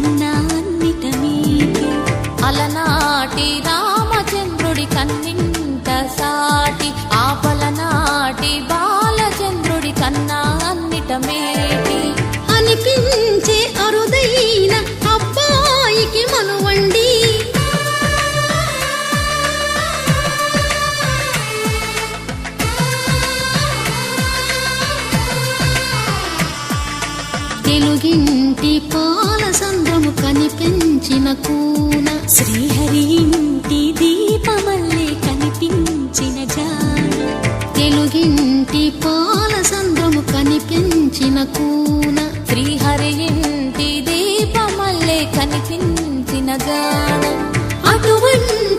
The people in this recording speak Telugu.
బాలచంద్రుడి అలనాటి రామచంద్రుడి కన్నింత సాటి ఆపలనాటి బాలచంద్రుడి కన్నా అన్నిట మేటి అనిపించే అరుదైన అబ్బాయికి మనువండి. తెలుగింటి పా కనిపించిన కూన శ్రీహరి ఇంటి దీపమల్లే కనిపించిన జాన. తెలుగింటి పాల సంద్రము కనిపించిన కూన శ్రీహరి ఇంటి దీపమల్లే కనిపించిన గానం అటువంటి